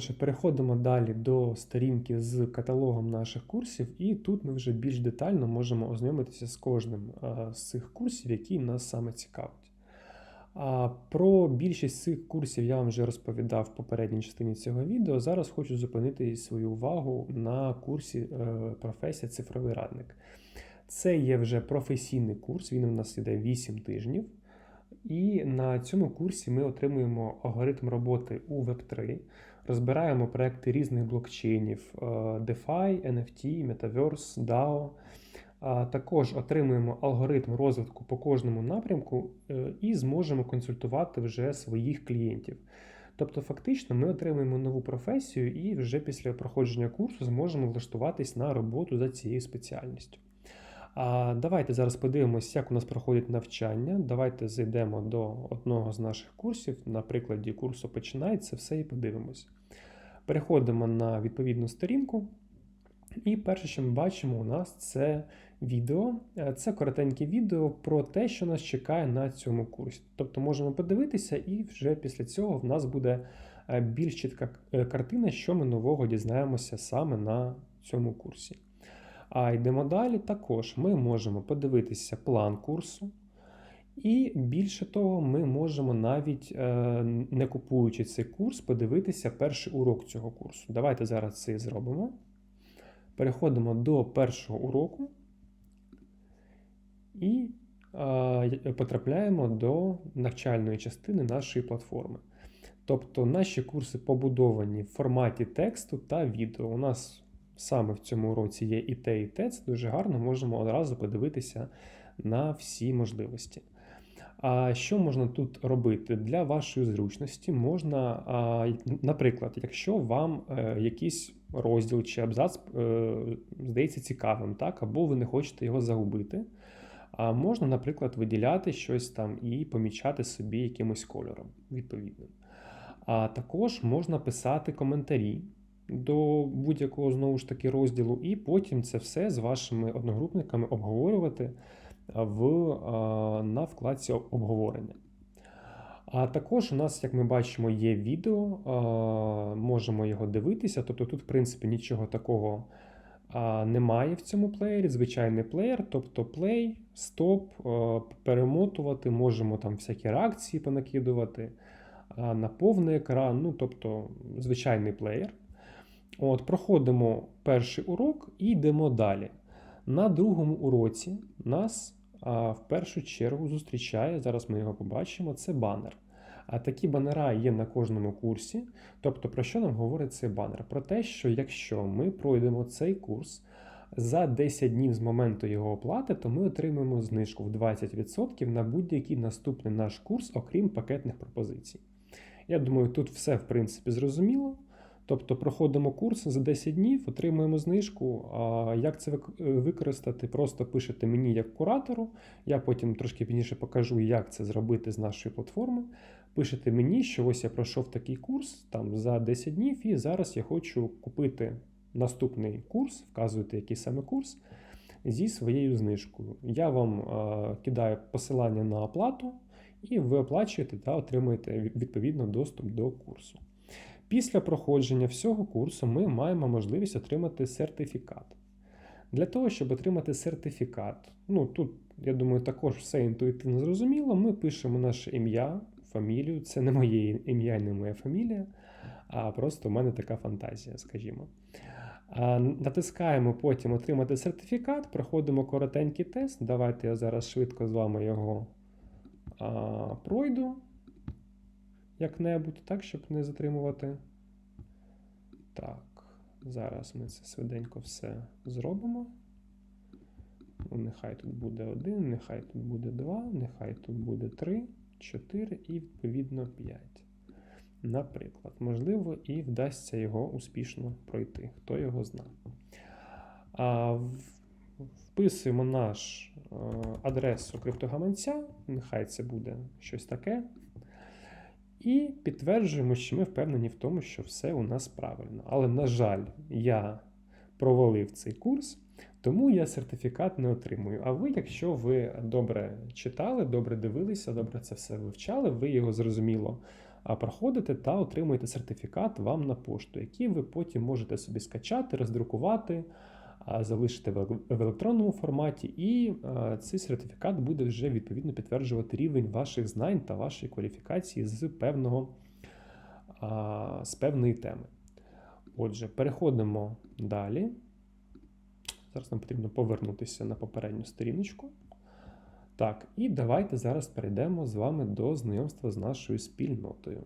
Отже, переходимо далі до сторінки з каталогом наших курсів, і тут ми вже більш детально можемо ознайомитися з кожним з цих курсів, які нас саме цікавить. А, Про більшість цих курсів я вам вже розповідав в попередній частині цього відео. Зараз хочу зупинити свою увагу на курсі е, професія цифровий радник. Це є вже професійний курс, він у нас іде 8 тижнів. І на цьому курсі ми отримуємо алгоритм роботи у Web3, розбираємо проекти різних блокчейнів е, DeFi, NFT, Metaverse, DAO. Також отримуємо алгоритм розвитку по кожному напрямку е, і зможемо консультувати вже своїх клієнтів. Тобто, фактично, ми отримуємо нову професію і вже після проходження курсу зможемо влаштуватись на роботу за цією спеціальністю. А Давайте зараз подивимося, як у нас проходить навчання. Давайте зайдемо до одного з наших курсів. На прикладі курсу починається все і подивимось. Переходимо на відповідну сторінку. І перше, що ми бачимо, у нас це відео. Це коротеньке відео про те, що нас чекає на цьому курсі. Тобто можемо подивитися, і вже після цього в нас буде е, більш чітка е, картина, що ми нового дізнаємося саме на цьому курсі. А йдемо далі. Також ми можемо подивитися план курсу. І більше того, ми можемо навіть е, не купуючи цей курс, подивитися перший урок цього курсу. Давайте зараз це зробимо. Переходимо до першого уроку і потрапляємо до навчальної частини нашої платформи. Тобто наші курси побудовані в форматі тексту та відео. У нас саме в цьому уроці є і те, і те. Це дуже гарно, можемо одразу подивитися на всі можливості. А що можна тут робити? Для вашої зручності можна, наприклад, якщо вам е, якийсь розділ чи абзац е, здається цікавим, так, або ви не хочете його загубити, можна, наприклад, виділяти щось там і помічати собі якимось кольором відповідним. А також можна писати коментарі до будь-якого знову ж таки розділу, і потім це все з вашими одногрупниками обговорювати в, на вкладці обговорення. А також у нас, як ми бачимо, є відео, можемо його дивитися. Тобто тут, в принципі, нічого такого немає в цьому плеєрі, звичайний плеєр, тобто плей, стоп, перемотувати, можемо там всякі реакції понакидувати на повний екран, ну тобто звичайний плеєр. От, Проходимо перший урок і йдемо далі. На другому уроці нас а, в першу чергу зустрічає, зараз ми його побачимо, це банер. А такі банера є на кожному курсі. Тобто, про що нам говорить цей банер? Про те, що якщо ми пройдемо цей курс за 10 днів з моменту його оплати, то ми отримаємо знижку в 20% на будь-який наступний наш курс, окрім пакетних пропозицій. Я думаю, тут все в принципі зрозуміло. Тобто проходимо курс за 10 днів, отримуємо знижку. А як це використати? Просто пишете мені як куратору. Я потім трошки пізніше покажу, як це зробити з нашої платформи. Пишете мені, що ось я пройшов такий курс там за 10 днів, і зараз я хочу купити наступний курс, вказуєте, який саме курс, зі своєю знижкою. Я вам а, кидаю посилання на оплату, і ви оплачуєте та отримуєте відповідно доступ до курсу. Після проходження всього курсу ми маємо можливість отримати сертифікат. Для того, щоб отримати сертифікат, ну тут, я думаю, також все інтуїтивно зрозуміло, ми пишемо наше ім'я, фамілію. Це не моє ім'я і не моя фамілія, а просто в мене така фантазія, скажімо. Натискаємо потім отримати сертифікат, проходимо коротенький тест. Давайте я зараз швидко з вами його пройду як-небудь, так, щоб не затримувати. Так, зараз ми це швиденько все зробимо. Ну, Нехай тут буде 1, нехай тут буде 2, нехай тут буде 3, 4 і, відповідно, 5. Наприклад, можливо, і вдасться його успішно пройти, хто його знає. Вписуємо наш е, адресу криптогаманця, нехай це буде щось таке. І підтверджуємо, що ми впевнені в тому, що все у нас правильно. Але, на жаль, я провалив цей курс, тому я сертифікат не отримую. А ви, якщо ви добре читали, добре дивилися, добре це все вивчали, ви його зрозуміло проходите та отримуєте сертифікат вам на пошту, який ви потім можете собі скачати, роздрукувати, залишити в електронному форматі, і цей сертифікат буде вже відповідно підтверджувати рівень ваших знань та вашої кваліфікації з певного з певної теми. Отже, переходимо далі. Зараз нам потрібно повернутися на попередню сторіночку. Так, і давайте зараз перейдемо з вами до знайомства з нашою спільнотою.